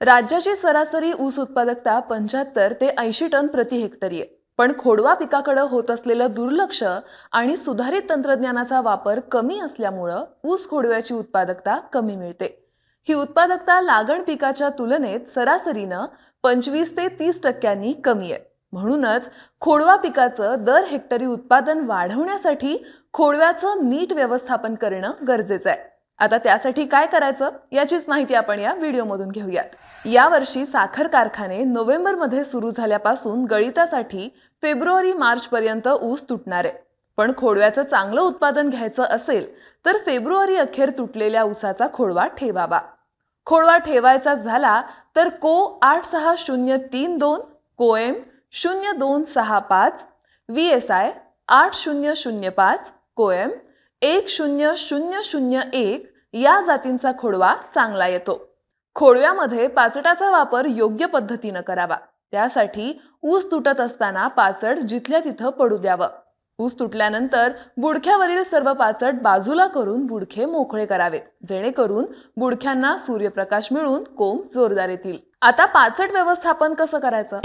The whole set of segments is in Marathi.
राज्याची सरासरी ऊस उत्पादकता पंच्याहत्तर ते ऐंशी टन प्रति हेक्टरी आहे. पण खोडवा पिकाकडे होत असलेलं दुर्लक्ष आणि सुधारित तंत्रज्ञानाचा वापर कमी असल्यामुळं ऊस खोडव्याची उत्पादकता कमी मिळते. ही उत्पादकता लागण पिकाच्या तुलनेत सरासरीनं पंचवीस ते तीस टक्क्यांनी कमी आहे. म्हणूनच खोडवा पिकाचं दर हेक्टरी उत्पादन वाढवण्यासाठी खोडव्याचं नीट व्यवस्थापन करणं गरजेचं आहे. आता त्यासाठी काय करायचं याचीच माहिती आपण या व्हिडिओमधून घेऊयात. यावर्षी साखर कारखाने नोव्हेंबरमध्ये सुरू झाल्यापासून गळितासाठी फेब्रुवारी मार्चपर्यंत ऊस तुटणार. आहे पण खोडव्याचं चांगलं उत्पादन घ्यायचं असेल तर फेब्रुवारी अखेर तुटलेल्या ऊसाचा खोडवा ठेवावा. खोडवा ठेवायचा झाला तर को आठ सहा शून्य तीन दोन को एम शून्य दोन सहा पाच व्ही एस आय आठ शून्य शून्य पाच को एम एक शून्य शून्य शून्य एक या जातींचा खोडवा चांगला येतो. खोडव्यामध्ये पाचटाचा वापर योग्य पद्धतीनं करावा. त्यासाठी ऊस तुटत असताना पाचट जिथल्या तिथं पडू द्यावं. ऊस तुटल्यानंतर बुडख्यावरील सर्व पाचट बाजूला करून बुडखे मोकळे करावेत जेणेकरून बुडख्यांना सूर्यप्रकाश मिळून कोंब जोरदार येतील. आता पाचट व्यवस्थापन कसं करायचं?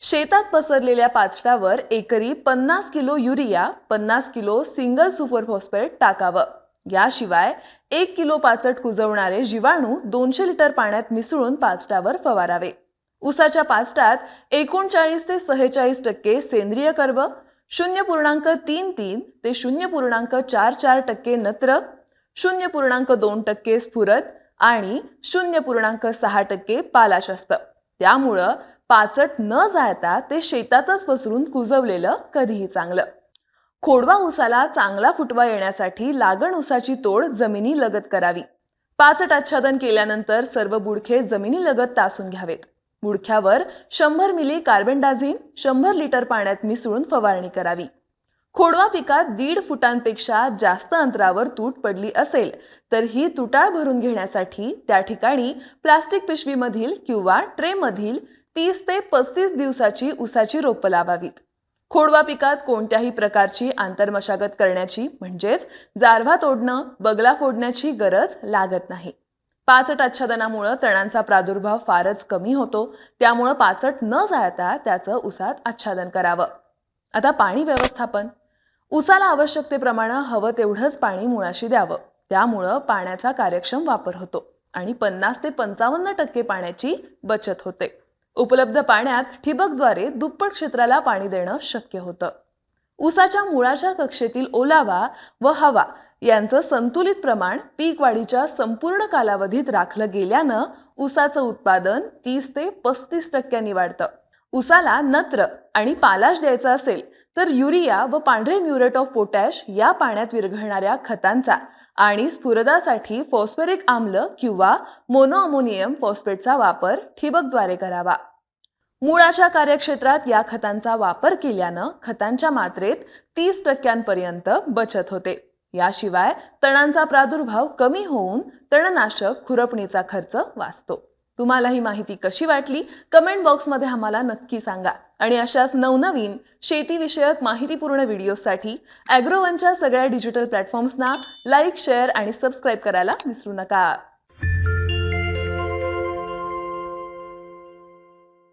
शेतात पसरलेल्या पाचटावर एकरी पन्नास किलो युरिया पन्नास किलो सिंगल सुपर फॉस्फेट टाकावं. याशिवाय एक किलो पाचट कुजवणारे जीवाणू दोनशे लिटर पाण्यात मिसळून पाचटावर फवारावे. उसाच्या पाचटात एकोणचाळीस ते सहेचाळीस टक्के सेंद्रिय कर्व शून्य पूर्णांक तीन तीन ते शून्य पूर्णांक चार चार टक्के नत्र शून्य पूर्णांक दोन टक्के स्फुरत आणि शून्य पूर्णांक सहा टक्के पालाश असतं त्यामुळं पाचट न जाळता ते शेतातच पसरून कुजवलेलं कधीही चांगलं. खोडवा उसाला चांगला फुटवा येण्यासाठी लागण उसाची तोड जमिनी लगत करावी. पाचट आच्छादन केल्यानंतर सर्व बुडखे जमिनी लगत तासून घ्यावेत. बुडख्यावर शंभर मिली कार्बनडाझिम शंभर लिटर पाण्यात मिसळून फवारणी करावी. खोडवा पिकात दीड फुटांपेक्षा जास्त अंतरावर तूट पडली असेल तर ही तुटाळ भरून घेण्यासाठी त्या ठिकाणी प्लास्टिक पिशवीमधील किंवा ट्रेमधील तीस ते पस्तीस दिवसाची उसाची रोपं लावावीत. खोडवा पिकात कोणत्याही प्रकारची आंतरमशागत करण्याची म्हणजेच जारवा तोडणं बगला फोडण्याची गरज लागत नाही. पाचट आच्छादनामुळं तणांचा प्रादुर्भाव फारच कमी होतो. त्यामुळं पाचट न जाळता त्याचं उसात आच्छादन करावं. आता पाणी व्यवस्थापन. उसाला आवश्यकतेप्रमाणे हवं तेवढंच पाणी मुळाशी द्यावं. त्यामुळं पाण्याचा कार्यक्षम वापर होतो आणि पन्नास ते पंचावन्न टक्के पाण्याची बचत होते. उपलब्ध पाण्यात ठिबकद्वारे दुप्पट क्षेत्राला पाणी देणं शक्य होतं. ऊसाच्या मुळाच्या कक्षेतील ओलावा व हवा यांचं संतुलित प्रमाण पीक वाढीच्या संपूर्ण कालावधीत राखलं गेल्यानं ऊसाचं उत्पादन तीस ते पस्तीस टक्क्यांनी वाढतं. ऊसाला नत्र आणि पालाश द्यायचा असेल तर युरिया व पांढरे म्युरेट ऑफ पोटॅश या पाण्यात विरघळणाऱ्या खतांचा आणि स्फुरदासाठी फॉस्फरिक आम्ल किंवा मोनोअमोनियम फॉस्फेटचा वापर ठिबकद्वारे करावा. मुळाच्या कार्यक्षेत्रात या खतांचा वापर केल्यानं खतांच्या मात्रेत तीस टक्क्यांपर्यंत बचत होते. याशिवाय तणांचा प्रादुर्भाव कमी होऊन तणनाशक खुरपणीचा खर्च वाचतो. तुम्हाला ही माहिती कशी वाटली? कमेंट बॉक्समध्ये आम्हाला नक्की सांगा. आणि अशाच नवनवीन शेतीविषयक माहितीपूर्ण व्हिडिओसाठी ॲग्रोवनच्या सगळ्या डिजिटल प्लॅटफॉर्म्सना लाईक शेअर आणि सबस्क्राईब करायला विसरू नका.